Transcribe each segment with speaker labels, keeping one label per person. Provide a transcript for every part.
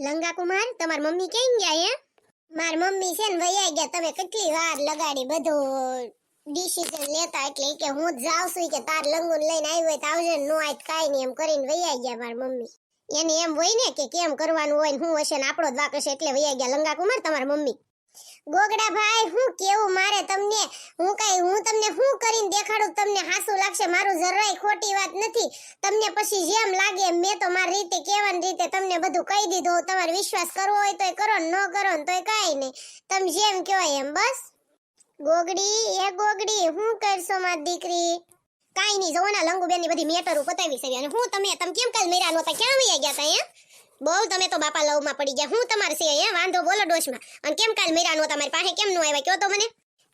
Speaker 1: લંગા કુમાર તમાર મમ્મી ક્યાં ગયા હે? માર મમ્મી છે ને વૈયા ગયા. તમે કેટલી વાર લગાડી બધું ડિસિઝન લેતા એટલે કે હું જાઉં છું. કે તાર લંગુન લઈને આવ્યો હોય તો આવજે ને તો કાંઈ નહીં. એમ કરીને વૈયા ગયા માર મમ્મી. એને એમ હોય ને કે કેમ કરવાનું હોય હું હશે ને આપણો જ વાક હશે એટલે વૈયા ગયા. લંગા કુમાર તમારા મમ્મી? ગોગડા ભાઈ, હું કેવું મારે તમને? હું કઈ, હું તમને શું કરીને દેખાડું? તમને હાસુ લાગશે, મારું જરાય ખોટી વાત નથી. તમને પછી જેમ લાગે મેં તો મારી રીતે કહેવાની રીતે તમને બધું કહી દીધું. તમારે વિશ્વાસ કરવો હોય તોય કરો, ને કરો ને તોય કાંઈ નહીં. તમે જેમ કહો એમ, બસ. ગોગડી, એ ગોગડી, હું કરશો મારી દીકરી? કાઈ નહીં જવાના લંગુબેનની બધી મેટરો પતાવી છે. અને હું તમે તમે કેમ કાલ મેરા નહોતા? ક્યાં વયા ગયા તા એમ? બહુ તમે તો બાપા લવમાં પડી ગયા. હું તમારે છે એ વાંધો બોલો ડોશમાં. અને કેમ કાલ મેરા તમારી મારી પાસે કેમ નો આવ્યા? કયો તો મને?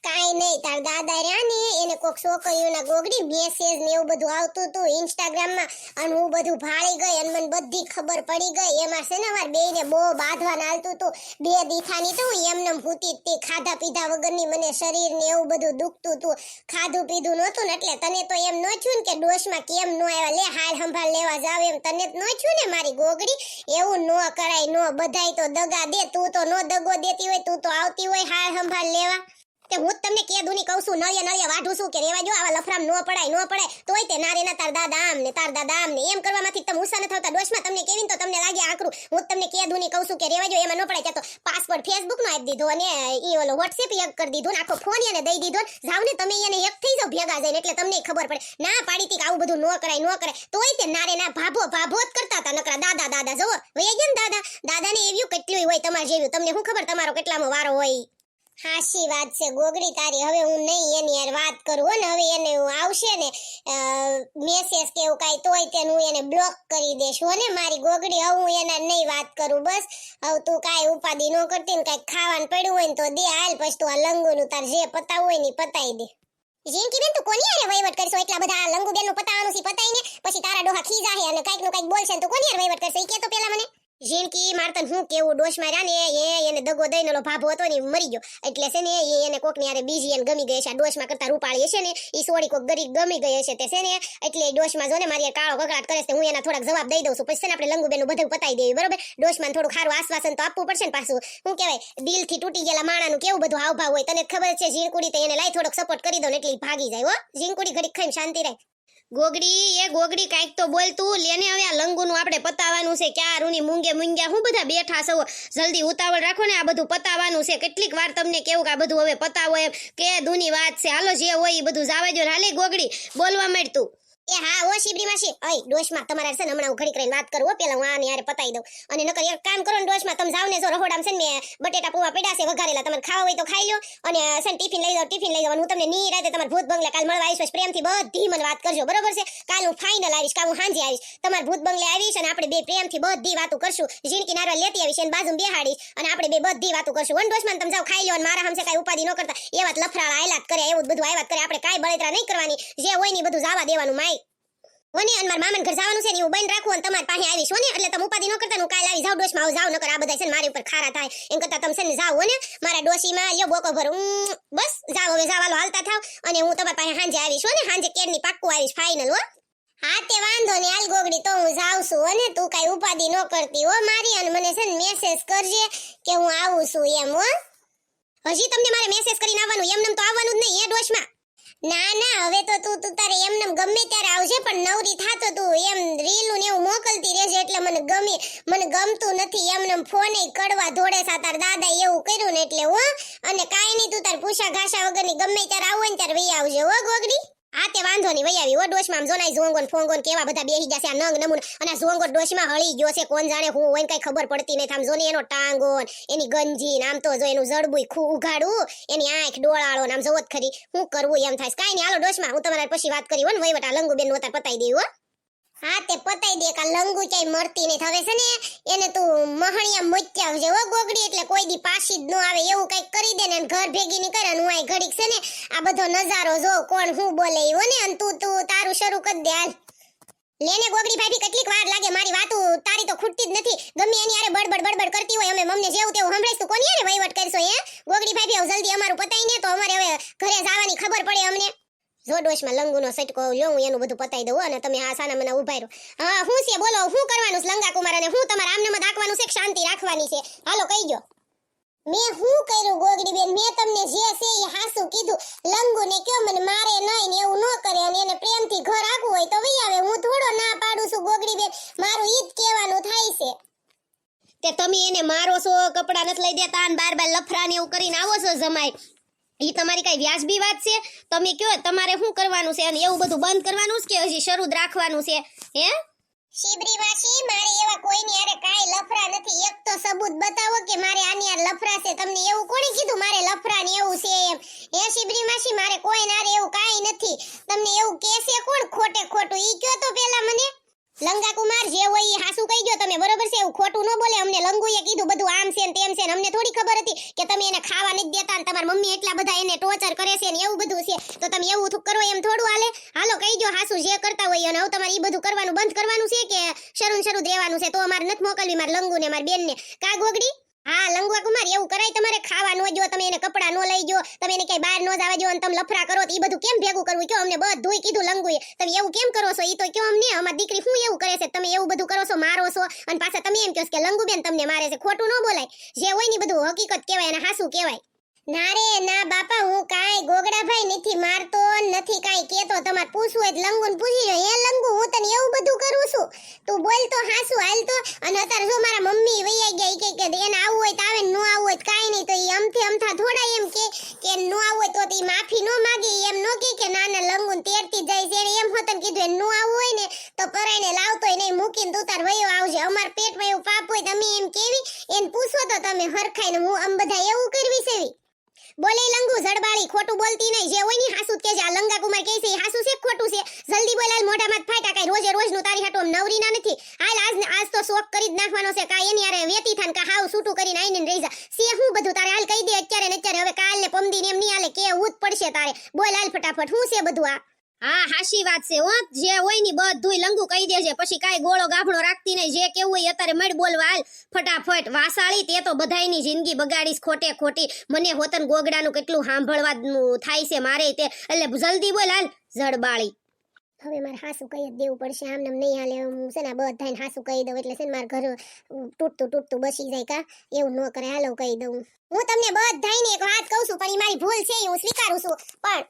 Speaker 1: કાંઈ નહીં. તાર દાદા રહ્યા ને, એને કોક છોકરીઓના ગોગડી મેસેજ ને એવું બધું આવતું હતું ઇન્સ્ટાગ્રામમાં અને હું બધું ભાળી ગઈ અને મને બધી ખબર પડી ગઈ. એમાં છે ને, અમારે બેયને બહુ બાંધવા નાલતું હતું બે દીઠાની તો એમને ભૂતી તે. ખાધા પીધા વગરની મને શરીર ને એવું બધું દુખતું હતું ખાધું પીધું નહોતું ને એટલે તને તો એમ ન થયું ને કે ડોશમાં કેમ નો આવ્યા. લે, હાલ સંભાળ લેવા જાવ એમ. તને જ ન થયું ને મારી ગોગડી? એવું ન કરાય, ન. બધાય તો દગા દે. તું તો નો દગો દેતી હોય, તું તો આવતી હોય, હાલ સંભાળ લેવા. તે હું તમને કે દુની કહું છું, નળિયા નળિયા વાઢું છું કે રેવા જો, આવા લફરામ નો પડાય નો પડાય, તોય તે નારે ના તાર દાદા આમ ને તાર દાદા આમ ને એમ કરવામાંથી તમે ઉસા ન થતા, ડોશમાં તમને કેવીન તો તમને લાગે આકરું હું તમને કે દુની કહું છું કે રેવા જો, એમાં નો પડાય તો પાસવર્ડ ફેસબુક નો આપી દીધો અને ઈ ઓલો વોટ્સએપ એક કરી દીધો ને, આખો ફોન એને દઈ દીધો જાવ ને તમે એને એક થઈ જાવ ભેગા જઈને એટલે તમને ખબર પડે. ના પાડી તી કે આવું બધું નો કરાય નો કરાય. તોય તે નારે ના ભાભો ભાભો જ કરતા હતા, નકરા દાદા દાદા. જોવો વૈયા ગયા દાદા. દાદાને એવું કેટલું હોય, તમારે જેવું. તમને શું ખબર તમારો કેટલામાં વારો હોય? હાશી વાત છે, ગોગડી તારી. હવે હું નહીં એની યાર વાત કરું હો હવે એને હું આવશે ને મેસેજ કે એવું કાંઈ તોય તેને હું એને બ્લોક કરી દઈશ. હો મારી ગોગડી, હવે હું એના નહીં વાત કરું, બસ. હવે તું કાંઈ ઉપાધિ ન કરતી ને કાંઈક ખાવાનું પડ્યું હોય ને તો દે, હાલ પછી તું આ લંગુનું તાર જે પતાવું હોય ને પતાવી દે. જીનકી બેન તું કોની હારે વહીવટ કરશો? એટલા બધા લંગુ બેનનું પતાવાનું છે પતાઈને, પછી તારા ડોહા ખીજા હે અને કાંઈકનું કાંઈક બોલશે તું કોની હારે વહીવટ કરશે? એ કે તો પેલા મને. જીનકી મારતન હું કેવું ડોશ માર્યા ને એ એને દગો દઈને ઓલો ભાભો હતો ને મરી ગયો. એટલે છે ને એ એને કોકની હારે બીજી એને ગમી ગઈ છે આ ડોશમાં કરતા રૂપાળી હશે ને એ સોડી કોક ગરીબ ગમી ગઈ હશે તે છે ને એટલે ડોશમાં જો ને મારી કાળો કકડાટ કરે છે હું એના થોડાક જવાબ દઈ દઉં છું. પછી છે ને આપણે લંગુબેન બધું પતાઈ દેવી, બરોબર? ડોશમાં થોડું ખારું આશ્વાસન તો આપવું પડશે ને પાછું. હું કહેવાય, દિલથી તૂટી ગયેલા માણાનું કેવું બધું હાવભાવ હોય? તને ખબર છે, ઝીણકુડી તો એને લાઈ થોડોક સપોર્ટ કરી દો ને એટલે ભાગી જાય, હો. ઝીણકુડી ઘડીક ખાઈને શાંતિ રહે ગોગડી, એ ગોગડી કાંઈક તો બોલ તું. લેને હવે આ લંગુનું આપણે પતાવવાનું છે. ક્યાં રૂની મૂંગે મૂંગ્યા, હું બધા બેઠા સૌ. જલ્દી ઉતાવળ રાખો ને આ બધું પતાવવાનું છે. કેટલીક વાર તમને કેવું કે આ બધું હવે પતાવો એમ. કે દૂની વાત છે. હાલો જે હોય એ બધું જાવા જો હાલે ગોગડી, બોલવા માંડ તું. એ હા ઓ શિબરી માસી. ઓય ડોશમાં તમારે છે હમણાં હું ઘડી કરીને વાત કરું પેલા હું આને યાર પતાઈ દઉં. અને નકર એક કામ કરો ને ડોશમાં, તમે જાવ ને જો રહોડામ છે ને બટેટા પૂવા પડ્યા છે, વઘારેલા. તમારે ખાવા હોય તો ખાઈ લો અને છે ને ટિફિન લઈ જાઓ, ટિફિન લઈ જાવ હું તમને ની રાતે તમારે ભૂત બંગલે કાલ મળવા આવીશ પ્રેમથી બધી મને વાત કરજો. બરોબર છે? કાલ હું ફાઇનલ આવીશ, કાલ હું સાંજે આવીશ. તમારે ભૂત બંગલે આવીશ અને આપણે બે પ્રેમથી બધી વાતો કરશું. ઝીણકી નારવા લેતી આવીશ અને બાજુ બેહાડીશ. અને આપણે બે બધી વાતો કરશું. વન ડોશમાં, તમે જાવ ખાઈ લો અને મારા હમસે કાંઈ ઉપાધિ ન કરતા. એવા વાત લફરાળા આયલાત કરે, એવું બધું આયવાત કરે. આપણે કાંઈ બળતરા નહીં કરવાની. જે હોય ને બધું જવા દેવાનું, માય ઓને અને મારા મામાને ઘર જવાનું છે ને હું બંધ રાખું અને તમારી પાસે આવીશ હો એટલે તમે ઉપાધિ ન કરતા હું કાલે આવી જાવ ડોશમાં, આવું જાવ નકર આ બધા છે મારી ઉપર ખારા થાય. એમ કરતા તમે છે ને જાવ હો ને મારા ડોશીમાં, લ્યો બોકો ભર. બસ જાવ હવે જાવાલો હાલતા થાવ. અને હું તમારી પાસે હાંજે આવીશ હો ને હાંજે કેરની પાક્કું આવીશ ફાઇનલ હો. હા, તે વાંધો ને હાલ ગોગડી, તો હું જાઉં છું અને તું કઈ ઉપાધિ ન કરતી, હો, મારી. અને મને છે ને મેસેજ કરજે કે હું આવું છું એમ, હો. હજી તમને મારે મેસેજ કરીને આવવાનું એમ તો આવવાનું જ નહીં એ ડોશમાં? ના ના, હવે તો તું તું તારે એમને ગમે ત્યારે આવજે, પણ નવરી થાતો તું. એમ રીલું ને એવું મોકલતી રહેજે, એટલે મને ગમે, મને ગમતું નથી એમને ફોને કડવા ધોડે સા તાર દાદા એવું કર્યું ને એટલે, હો. અને કાંઈ નહીં, તું તાર પૂછા ઘાસા વગરની ગમે ત્યારે આવો ને ત્યારે વહી આવજે, હો ગોગડી હા તે વાંધો નહીં વહી આવી ઓ ડોશમાં આમ જોનાય ઝોંગોન ફોંગોન કેવા બધા બેહી છે, આ નંગ નમૂન. અને આ ઝોંગો ડોશમાં હળી ગયો છે, કોણ જાણે હું હોય કઈ ખબર પડતી નહીં આમ જોને એનો ટાંગોન, એની ગંજી આમ તો જો એનું જડબુય ખુ ઉઘાડું, એની આંખ ડોળાળો આમ જોવત ખરી. હું કરવું એમ થાય કાંઈ નહીં, હાલો ડોશમાં, હું તમારા પછી વાત કરી હો ને, વહીવટ આ લંગુ બેનનું પતાઈ દેવું હો. હા, તે પતાઈ દે કા લંગુ ચાઈ મરતી નહીં. હવે છે ને, એને તું મહણિયા મોચ્યાવજે ઓ ગોગડી, એટલે કોઈ દી પાછી જ ન આવે. એવું કંઈક કરી દે ને ઘર ભેગી ની કરે હું આય ઘડીક છે ને, આ બધો નજારો જો, કોણ હું બોલે એવો ને? અને તું તું, તારું શરૂ કરી દે હાલ. લેને ગોગડી ભાભી, કેટલીક વાર લાગે મારી વાતો તારી તો ખૂટતી જ નથી. ગમે એની આરે બડબડ બડબડ કરતી હોય, અમે મમને જેવું તેવું સંભળાઈશ. કોની આરે વહીવટ કરશો, હે? ગોગડી ભાભી, હવે જલ્દી અમારું પતાઈને તો અમારે હવે ઘરે જવાની ખબર પડે અમને. જોડોશમાં લંગુનો સટકો લઉં એનું બધું પતાઈ દઉં અને તમે આ સાના મને ઊભા રહો. હા, હું છે, બોલો, હું કરવાનું છે લંગા અને હું તમારા આમને દાખવાનું છે શાંતિ રાખવાની છે? હાલો, કહી ગયો મેં હું કર્યું ગોગડી બેન મેં તમને જે છે એ હાસું કીધું. લંગુ ને કયો મને મારે નહીં ને એવું ન કરે અને એને પ્રેમથી ઘર આખું હોય તો વઈ આવે. હું થોડો ના પાડું છું ગોગડી બેન મારું ઈ જ કહેવાનું થાય છે. તે તમે એને મારો છો, કપડા નથી લઈ દેતા અને બાર બાર લફરા ને એવું કરીને આવો છો જમાઈ. ઈ તમારી કઈ વ્યાજબી વાત છે? તમે કયો તમારે શું કરવાનું છે અને એવું બધું બંધ કરવાનું છે કે હજી શરૂ રાખવાનું છે? હે? શિબરી માસી મારે એવા કોઈની હારે કાંઈ લફરા નથી. એક તો સબૂત બતાવો કે મારે આની હારે લફરા છે. તમને એવું કોણે કીધું? મારે લફરા ને એવું છે એમ. હે શિબરી માસી મારે કોઈ હારે એવું કાંઈ નથી. તમને એવું કહેશે કોણ? ખોટે ખોટું. ઈ કયો તો પેલા મને. લંગા કુમાર જે હોય એ હાસુ કહી ગયો તમે, બરોબર છે? એવું ખોટું ન બોલે. અમને લંગુએ કીધું, બધું આમ છે તેમ છે અમને થોડી ખબર હતી કે તમે એને ખાવા નથી દેતા ને તમારી મમ્મી એટલા બધા એને ટોર્ચર કરે છે ને એવું બધું છે. તો તમે એવું કરો એમ થોડું હાલે? હાલો, કહી ગયો હાસુ જે કરતા હોય અને હવે તમારે એ બધું કરવાનું બંધ કરવાનું છે કે શરૂ શરૂ દેવાનું છે? તો અમારે નથી મોકલવી મારે લંગુ ને મારી બેન ને કાગ ગોગડી? હા લંગવા કુમાર એવું કરાય તમારે? ખાવા નો જો તમે એને કપડા નો લઈ જો તમે એને ક્યાંય બહાર નો જવા જો અને તમે લફરા કરો, તો એ બધું કેમ ભેગું કરવું? કયો અમને બધુંય કીધું લંગુએ, તમે એવું કેમ કરો છો? એ તો કયો અમને? અમારી દીકરી શું એવું કરે છે? તમે એવું બધું કરો છો, મારો છો? અને પાછા તમે એમ કહો કે લંગુ બેન તમને મારે છે. ખોટું ન બોલાય. જે હોય ને બધું હકીકત કહેવાય અને હાસું કહેવાય. ના રે, ના બાપા, હું કાંઈ ગોગડાભાઈ નથી, મારતો નથી કાંઈ, કેતો તમારે પૂછવું હોય લંગુન પૂછી જો એ લંગુ, હું તને એવું બધું કરું છું. તું બોલ તો, હાસુ, હાલ તો. અને અત્યારે જો મારા મમ્મી વૈયા ગયા કે કે એને આવું હોય તો આવે ન આવું હોય તો કાંઈ નહીં, તો એ અમથી અમથા થોડા એમ કે કે નો આવું હોય તો તે માફી નો માગે એમ ન કે કે ના ના, લંગુન તેરતી જાય છે. એમ હોતન કીધું, એને નો આવું હોય ને, તો પરાઈને લાવતો નહીં મૂકીને તું તાર વયો આવજે. અમાર પેટમાં એવું પાપ હોય તમે એમ કેવી? એને પૂછો તો તમે હરખાઈને, હું આમ બધા એવું કરવી સેવી બોલે લંગુ, જડબાળી, ખોટું બોલતી નહીં. જે હોયની હાસુ કે આ લંગા કુમાર કહે છે હાસુ છે ખોટું છે? જલ્દી બોલાલ મોઢામાં ફાટા કાઈ રોજે રોજનું તારી હાટો નવરી ના નથી. હાલ આજ આજ તો શોક કરી જ નાખવાનો છે. કાઈ એની અરે વેતી થાન, કા હાવ છૂટું કરીને આઈને રહી જા. સે હું બધું તારે હાલ કહી દે અત્યારે ને અત્યારે. હવે કાલ ને પમદી ને એમ નહીં હાલે. કે ઉત પડશે તારે. બોલ હાલ ફટાફટ. હું છે બધું આ? હા હાશી વાત છે, હો. જે હોયની બધુંય લંગુ કહી દેજે. પછી કાઈ ગોળો ગાભણો રાખતી નહીં જે કેવું હોય અત્યારે મળ બોલવા હાલ. ફટાફટ. વાસાળી તે તો બધાયની જિંદગી બગાડીશ ખોટે ખોટી. મને હોતન ગોગડાનું કેટલું સાંભળવાનું થાય છે મારે તે. એટલે જલ્દી બોલ હાલ. જડબાળી. હવે મારે હાસુ કહી જ દેવું પડશે. આમ નહીં હાલે. હું છે ને બધાને હાસુ કહી દઉં એટલે છે મારે ઘર તૂટતું તૂટતું બસી જાય કા. એવું ન કરે. હાલો કહી દઉં. હું તમને બધાયને એક વાત કહું છું, પણ એ મારી ભૂલ છે હું સ્વીકારું છું. પણ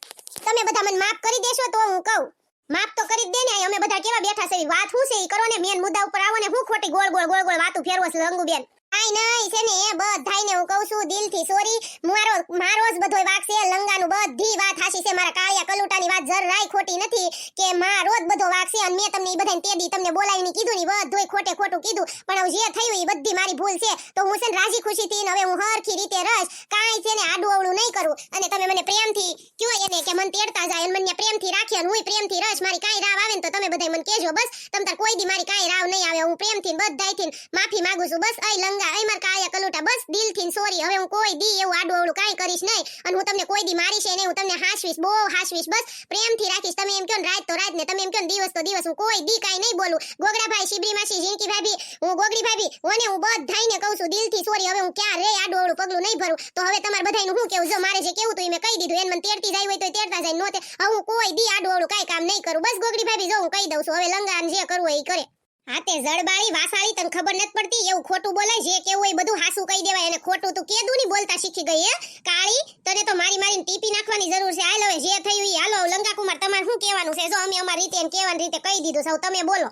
Speaker 1: તમે બધા મને માફ કરી દેશો તો હું કહું. માફ તો કરી દે ને અમે બધા કેવા બેઠા છે? વાત શું છે? એ કરો ને. મેન મુદ્દા ઉપર આવો ને. હું ખોટી ગોળ ગોળ ગોળ ગોળ વાતું ફેરવો છે લંગુબેન આઈ નહીં છે ને એ બધાયને હું કહું છું દિલથી સોરી મારો મારો જ બધોય વાક છે, લંગાનું બધી વાત હાસી છે, મારા કાળિયા કલુટાની વાત જરાય ખોટી નથી કે મારો જ બધો વાક છે અને મેં તમને એ બધાને તે દી તમને બોલાવીને કીધું ને બધુંય ખોટે ખોટું કીધું. પણ હવે જે થયું એ બધી મારી ભૂલ છે. તો હું છે ને રાજી ખુશીથી હવે હું હરખી રીતે રસ કાંઈ છે ને આડું અવળું નહીં કરું. અને તમે મને પ્રેમથી કયો એને કે મને તેડતા જાય અને મને પ્રેમથી રાખી અને હું પ્રેમથી રસ મારી કાંઈ રાવ આવે ને તો તમે બધાય મને કહેજો બસ. તમ તાર કોઈ દી મારી કાંઈ રાવ નહીં આવે. હું પ્રેમથી બધાયથી માફી માંગુ છું. બસ અહીં લંગા. અય માર કાયા કલુટા, બસ દિલથી સોરી હવે હું કોઈ દી એવું આડું અવળું કાઈ કરીશ નહીં. અને હું તમને કોઈ દી મારીશ નહીં, હું તમને હાસવીશ, બહુ હાસવીશ, બસ. પ્રેમથી રાખીશ. તમે એમ કહો ને રાત તો રાત ને, તમે એમ કહો ને દિવસ તો દિવસ, હું કોઈ દી કાઈ નહીં બોલું. ગોગડા ભાઈ શિબરી માસી ઝીણકી ભાભી, હું ગોગડી ભાભી ઓને હું બધાયને કહું છું દિલથી સોરી હવે હું ક્યાં રે આડું અવળું પગલું નહીં ભરું. તો હવે તમારે બધાયનું હું કેવું? જો મારે જે કેવું તું મેં કહી દીધું. એને મને તેડતી જાય હોય તો તેડતા જાય નોતે હું કોઈ દી આડું અવળું કાઈ કામ નહીં કરું. બસ ગોગડી ભાભી જો હું કહી દઉં છું. હવે લંગા જે કરવું એ કરે. હા, તે જળબાળી વાસાળી તને ખબર નથી પડતી? એવું ખોટું બોલાય જે કેવું હોય બધું હાસું કહી દેવાય. અને ખોટું તું કેદું ની બોલતા શીખી ગઈ, હે? કાળી, તને તો મારી મારીને ટીપી નાખવાની જરૂર છે. હાલ, હવે જે થયું એ હાલો. લંગા કુમાર તમારે શું કહેવાનું છે? જો અમે અમારી રીતે કહેવાની રીતે કહી દીધું સૌ તમે બોલો.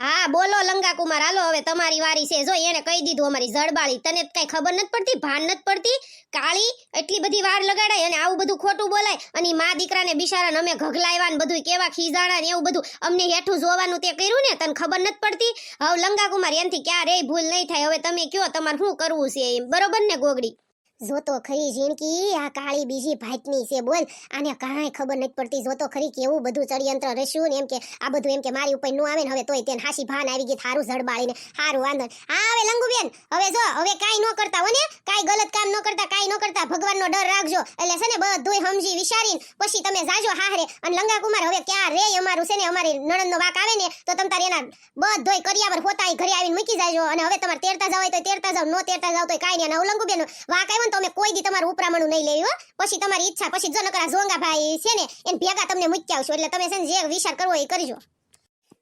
Speaker 1: હા, બોલો લંગા કુમાર હાલો, હવે તમારી વારી છે. જો, એને કહી દીધું અમારી જડબાળી તને કઈ ખબર નથી પડતી? ભાન નથી પડતી? કાળી, એટલી બધી વાર લગાડાય અને આવું બધું ખોટું બોલાય? અને મા દીકરાને બિચારાને અમે ઘગલાવ્યા ને બધું કેવા ખીજાણા ને એવું બધું? અમને હેઠું જોવાનું તે કર્યું ને? તને ખબર નથી પડતી? હવે લંગા કુમાર એનથી ક્યારેય ભૂલ નહીં થાય. હવે તમે કયો, તમારે શું કરવું છે એમ? બરોબર ને, ગોગડી? જોતો ખરી ઝીણકી આ કાળી બીજી ભાતની છે બોલ. આને કાંઈ ખબર નથી પડતી, જોતો ખરી કેવું બધું ચડયંત્ર રસ્યું ને એમ કે, આ બધું એમ કે મારી ઉપરનું આવે ને હવે તોય તેને હાસી ભાન આવી ગઈ, થારું ઝડબાળીને, હારું વાંધો હા હવે લંગુબેન, હવે જો, હવે કાંઈ ન કરતા હો ને, કાંઈ ગલત કામ ન કરતા, કાંઈ ન કરતા, ભગવાનનો ડર રાખજો. એટલે છે ને બધુંય સમજી વિચારીને, પછી તમે જાજો હારે અને લંગા હવે ક્યાં રે અમારું છે ને, અમારી નણંદનો વાક આવે ને, તો તમ તારે એના બધોય કરિયાવર હોતાય ઘરે આવીને મૂકી જાજો. અને હવે તમારે તેરતા જાવ હોય તો તેરતા જાવ, નો તેરતા જાવ તો કાંઈ નહીં. અને ઉલંગુબેન વાક આવ્યો ને તો કોઈ દી તમારું ઉપરામણું નહીં લેવી પછી તમારી ઈચ્છા, પછી જો ઝોંગા ભાઈ છે ને, એને ભેગા તમને મૂકી આવશો. એટલે તમે છે ને જે વિચાર કરવો એ કરજો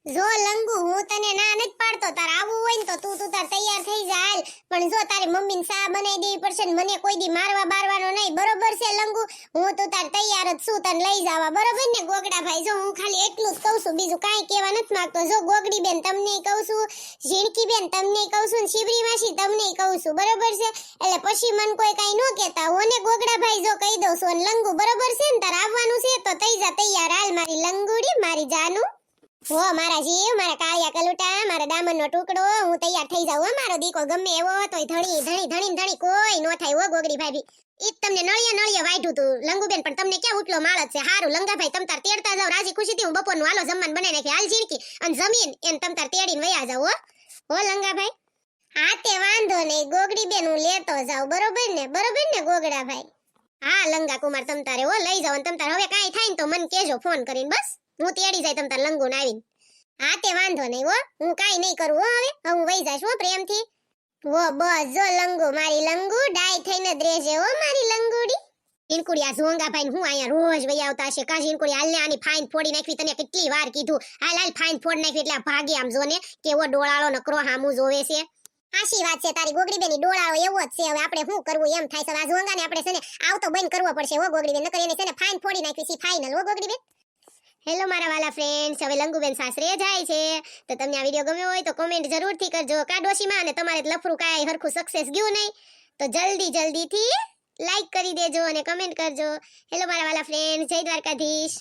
Speaker 1: જો લંગુ, હું તને ના નથી પાડતો, તાર આવું હોય ને તો તું તું તાર તૈયાર થઈ જા પણ જો તારી મમ્મીને સા બનાવી દેવી પડશે ને મને કોઈ દી મારવા બારવાનો નહીં. બરોબર છે લંગુ? હું તો તાર તૈયાર જ છું, તને લઈ જવા. બરોબર ને ગોગડા ભાઈ જો હું ખાલી એટલું જ કહું છું, બીજું કાંઈ કહેવા નથી માંગતો. જો ગોગડી બેન તમને કહું છું ઝીણકી બેન તમને કહું છું, ને માસી તમને કહું છું. બરોબર છે? એટલે પછી મન કોઈ કાંઈ ન કહેતા ઓને ગોગડા ભાઈ જો કહી દઉં છું. લંગુ, બરોબર છે ને? તાર આવવાનું છે તો જા તૈયાર. હાલ મારી લંગુડી, મારી જાનું. હો, મારા જીવ, મારા કાળિયા કલુટા, મારા દામનનો ટુકડો, હું તૈયાર થઈ જાઉં મારો દીકો ગમે એવો તોય ધણી ધણી ધણી ધણી કોઈ નો થાય હો, ગોગડી ભાભી. ઈ તમને નળિયા નળિયા વાઢ્યું તું, લંગુબેન, પણ તમને ક્યાં ઉટલો માળ છે? હારું, લંગાભાઈ, તમ તાર તેડતા જાવ, રાજી ખુશીથી હું બપોરનું હાલો જમવાનું બનાવી નાખી, હાલ ઝીણકી, અને જમીન એન તમ તેડીને વયા જાવ હો. લંગાભાઈ? હા, તે વાંધો નહીં, ગોગડી બેન, હું લેતો જાઉં, બરોબર ને? બરોબર ને ગોગડા ભાઈ હા, લંગા કુમાર, તમ તારે હો, લઈ જાવ તમ તાર હવે કાંઈ થાય ને તો મને કેજો ફોન કરીને, બસ. હું તેડી જાય તમ તાર લંગુ આવીને. હા, તે વાંધો નહીં હો. હું કાઈ નહીં કરું હો હવે. હું વહી જાશ હો પ્રેમથી. વો બસ જો લંગુ, મારી લંગુ. ડાય થઈને જ હો મારી લંગુડી. ઇનકુડિયા ઝોંગા ભાઈ હું અહીંયા રોજ વહી આવતા હશે. કાશ ઈનકુડી હાલને આની ફાઇન ફોડી નાખવી તને કેટલી વાર કીધું. હાલ હાલ ફાઇન ફોડ નાખવી એટલે ભાગે આમ જોને કેવો ડોળાળો નકરો હામું જોવે છે. આશી વાત છે, તારી ગોગડી બેની ડોળાળો એવો જ છે. હવે આપણે શું કરવું એમ થાય છે. આ ઝોંગાને આપણે છે ને આવતો બંધ કરવો પડશે હો ગોગડી બેન. નકર એને છે ને ફાઇન ફોડી નાખવી છે ફાઇનલ હો ગોગડી બેન. હેલો મારા વાલા ફ્રેન્ડ્સ હવે લંગુબેન સાસરે જાય છે. તો તમને આ વીડિયો ગમ્યો હોય તો કોમેન્ટ જરૂરથી કરજો. કાડોશીમાં અને તમારે લફરું કાંઈ હરખું સક્સેસ ગયું નહીં. તો જલ્દી, જલ્દીથી લાઈક કરી દેજો અને કમેન્ટ કરજો. હેલો મારા વાલા ફ્રેન્ડ જય દ્વારકાધીશ.